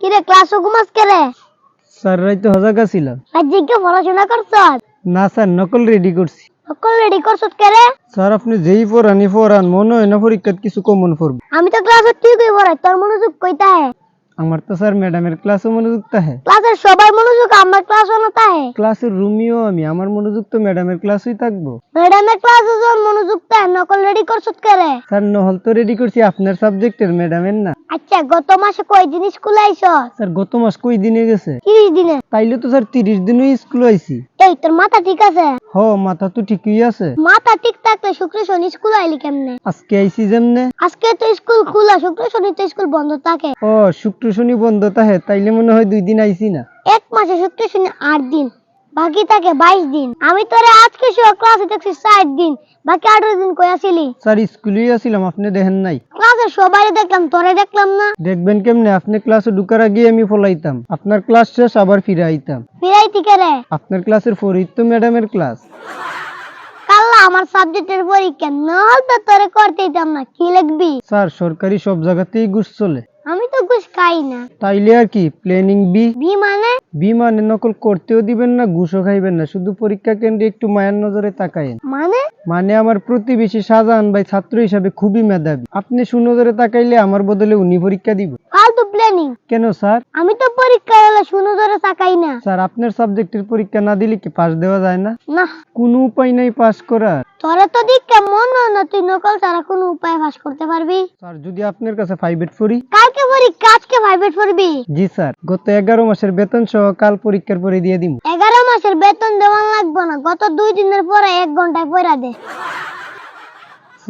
কিরে ক্লাস ঘুমাস কে রে স্যার রাইতে হজাগা ছিলাম রাজ্যকে পড়াশোনা করছ না স্যার নকল রেডি করছি। সকল রেডি করছ কে রে স্যার আপনি যেই পড়ানি পড়ান মনে হয় না পরীক্ষাত কিছু কমন পড়বে। আমি তো ক্লাসে ঠিকই পড়াই তোর মনোযোগ কইতা হে আমার তো স্যার ম্যাডামের ক্লাসও মনোযোগ তাহে। ক্লাসের সবাই মনোযোগ আমার ক্লাস না তাহে? ক্লাসের রুমিও আমি আমার মনোযোগ তো ম্যাডামের ক্লাসই থাকব। ম্যাডামের ক্লাসে যখন মনোযোগ তাহে নকল রেডি করছ কে রে স্যার নহল তো রেডি করছি আপনার সাবজেক্টের ম্যাডামের না। আচ্ছা গত মাসে কয় দিন স্কুল আইছ স্যার গত মাস কই দিনে গেছে? তিরিশ দিনে? তাইলে তো স্যার তিরিশ দিনই স্কুল আইছি। এই তোর মাথা ঠিক আছে? হ মাথা তো ঠিকই আছে। মাথা ঠিক থাকলে শুক্র শনি স্কুল আইলি কেমনে? আজকে আইছি যেমনে। আজকে তো স্কুল খোলা শুক্র শনি তো স্কুল বন্ধ থাকে। ও শুক্র শনি বন্ধ তাহে তাইলে মনে হয় দুই দিন আইছি না। এক মাসে শুক্র শনি আট দিন বাকি থাকে বাইশ দিন। আমি তোরে আজকে সহ ক্লাসে দেখছি ষাট দিন বাকি আঠারো দিন কই আসিলি? স্যার স্কুলেই আসিলাম আপনি দেখেন নাই। ক্লাসে সবাই দেখলাম তোরে দেখলাম না। দেখবেন কেমনে আপনি ক্লাসে ঢুকার আগে আমি ফলাইতাম। আপনার ক্লাস শেষ আবার ফিরে আইতাম ফিরাইতি কে রে? আপনার ক্লাসের ফরিদ তো ম্যাডামের ক্লাস আমার সাবজেক্টের পরীক্ষা নহল তোরে করতে দিতাম না কি লিখবি? স্যার সরকারি সব জায়গাতেই ঘুষ চলে। আমি তো ঘুষ খাই না। তাইলে আর কি প্ল্যানিং বি বি মানে? বি মানে নকল করতেও দিবেন না ঘুষও খাইবেন না শুধু পরীক্ষা কেন্দ্রে একটু মায়ের নজরে তাকায়েন। মানে? মানে আমার প্রতিবেশী শাহজাহান ভাই ছাত্র হিসাবে খুবই মেধাবী। আপনি সুনজরে তাকাইলে আমার বদলে উনি পরীক্ষা দিব। প্ল্যানিং কেন স্যার? আমি তো পরীক্ষা হলে শুনো ধরে তাকাই না। স্যার আপনার সাবজেক্টের পরীক্ষা না দিলে কি পাস দেওয়া যায় না? না। কোনো উপায় নাই পাস করার। তোরে তো মন না তুই নকল কোনো উপায় পাস করতে পারবি? স্যার যদি আপনার কাছে পড়ি কালকে পরীক্ষা আজকে ভাইবেট পড়বি জি স্যার। গত এগারো মাসের বেতন সহ কাল পরীক্ষার পরে দিয়ে দিব এগারো মাসের বেতন দেওয়া লাগবে না গত দুই দিনের পরে এক ঘন্টায় পয়রা দে।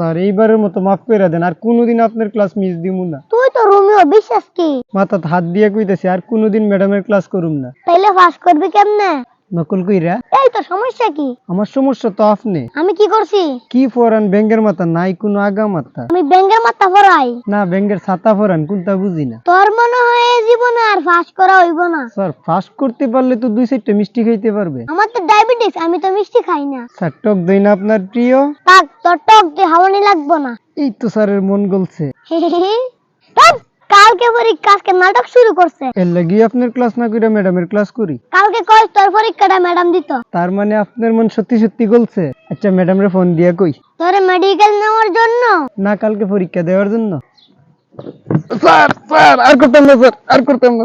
স্যার এইবারের মতো মাফ করে দেন আর কোনোদিন আপনার ক্লাস মিস দিব না। তুই তো রোমিও বিশ্বাস কি? মাথাত হাত দিয়ে কইতেছি আর কোনোদিন ম্যাডামের ক্লাস করুম না। তাইলে পাস করবি কেমনে? নকল কইরা? এই তো সমস্যা কি? আমার সমস্যা তো আপনি। আমি কি করছি? কি ফরান ব্যাঙ্গের মাথা? নাই কোনো আগা মাথা। আমি ব্যাঙ্গের মাথা পড়াই না ব্যাঙ্গের ছাতা ফরান কোনটা বুঝি না। তোর মনে হয় এই জীবনে আর পাস করা হইব না? স্যার ফাস্ট করতে পারলে তো দুই চারটা মিষ্টি খাইতে পারবে। আমার তো ডায়াবেটিস আমি তো মিষ্টি খাই না। স্যার টক দই না আপনার প্রিয়? থাক তোর টক দিয়ে হাওয়ানি লাগবো না। এই তো স্যারের মন গলছে। ধ্যাৎ, কালকে পরীক্ষা আজকে নাটক শুরু করছে। এর লাগি আপনার ক্লাস না কইরা ম্যাডামের ক্লাস করি? কালকে কয় তোর পরীক্ষাটা ম্যাডাম দিত। তার মানে আপনার মন সত্যি সত্যি গলছে? আচ্ছা ম্যাডামরে ফোন দিয়া কই। তোর মেডিকেল নেওয়ার জন্য। না কালকে পরীক্ষা দেওয়ার জন্য। স্যার স্যার আর করতাম না স্যার আর করতাম না।